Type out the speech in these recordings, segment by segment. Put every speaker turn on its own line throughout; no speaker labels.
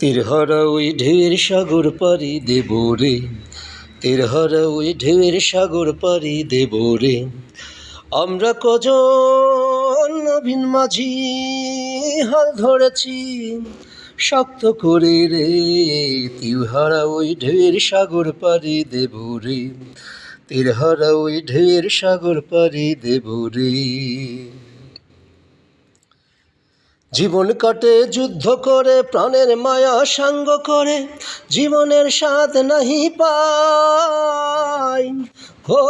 তীরহারা ওই ঢেউয়ের সাগর পারি দেব রে। তীরহারা ওই ঢেউয়ের সাগর পারি দেব রে। আমরা কজন নবীন মাঝি হাল ধরেছি শক্ত করে রে। তিহারা ওই ঢেউয়ের সাগর পারি দেব রে। তীরহারা ওই ঢেউয়ের সাগর পারি দেব রে। জীবন কাটে যুদ্ধ করে প্রাণের মায়া সাঙ্গ করে জীবনের স্বাদ নাহি পাই। হো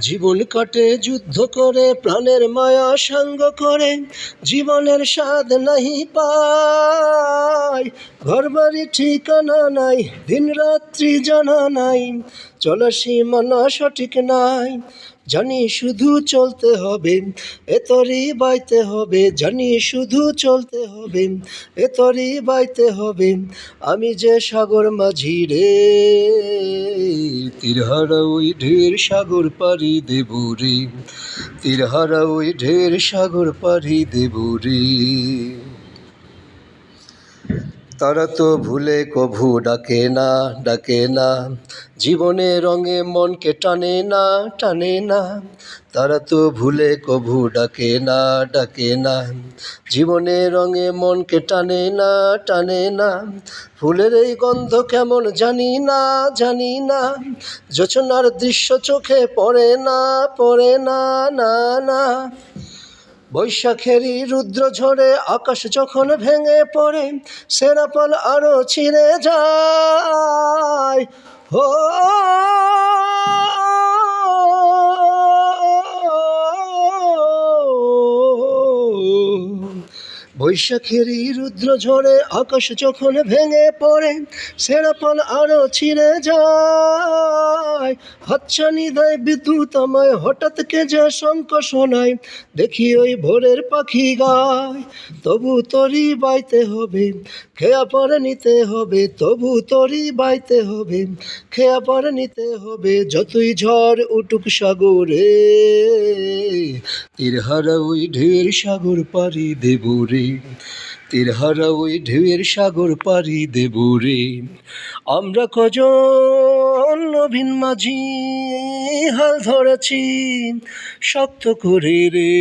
জীবন কাটে, যুদ্ধ করে, প্রাণের মায়া সাঙ্গ করে, জীবনের স্বাদ নাহি পায়। ঘর বাড়ি ঠিকানা নাই দিন রাত্রি জানা নাই চলা সীমানা সঠিক নাই। জানি শুধু চলতে হবে এতরি বাইতে হবে। জানি শুধু চলতে হবে এতরি বাইতে হবে। আমি যে সাগর মাঝি রে, তীরহারা ওই ঢের সাগর পাড়ি দেব রে। তীরহারা ওই ঢের সাগর পাড়ি দেব রে। তারা তো ভুলে কভু ডাকে না ডাকে না। জীবনে রঙে মনকে টানে না টানে না। তারা তো ভুলে কভু ডাকে না ডাকে না। জীবনে রঙে মনকে টানে না টানে না। ফুলের এই গন্ধ কেমন জানি না জানি না। যোচনার দৃশ্য চোখে পড়ে না পড়ে না না না। বৈশাখেরই রুদ্র ঝরে আকাশ যখন ভেঙে পড়ে সেরাপল আরও ছিঁড়ে যায়। হো বৈশাখেরই রুদ্র ঝড়ে আকাশ যখন ভেঙে পড়ে, সেরাপল আরও ছিঁড়ে যায়। হাতছানি দেয় বিদ্যুৎ আমায়, হঠাৎ কে যে শঙ্ক শোনায়, দেখি ওই ভোরের পাখি গায়। তবু তরি বাইতে হবে, খেয়া পরে নিতে হবে, তবু তরি বাইতে হবে, খেয়া পরে নিতে হবে, যতই ঝড় উটুক সাগরে। তীরহারা ওই ঢের সাগর পারি দেব রে। তীরহারা ওই ঢেউয়ের সাগর পাড়ি দেব রে। আমরা কজন নবীন মাঝি, হাল ধরেছি শক্ত করে রে।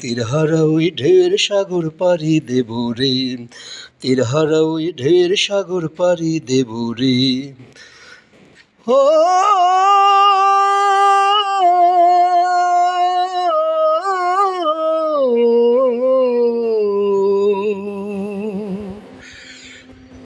তীরহারা ওই ঢেউয়ের সাগর পাড়ি দেব রে। তীরহারা ওই ঢেউয়ের সাগর পাড়ি দেব রে। ও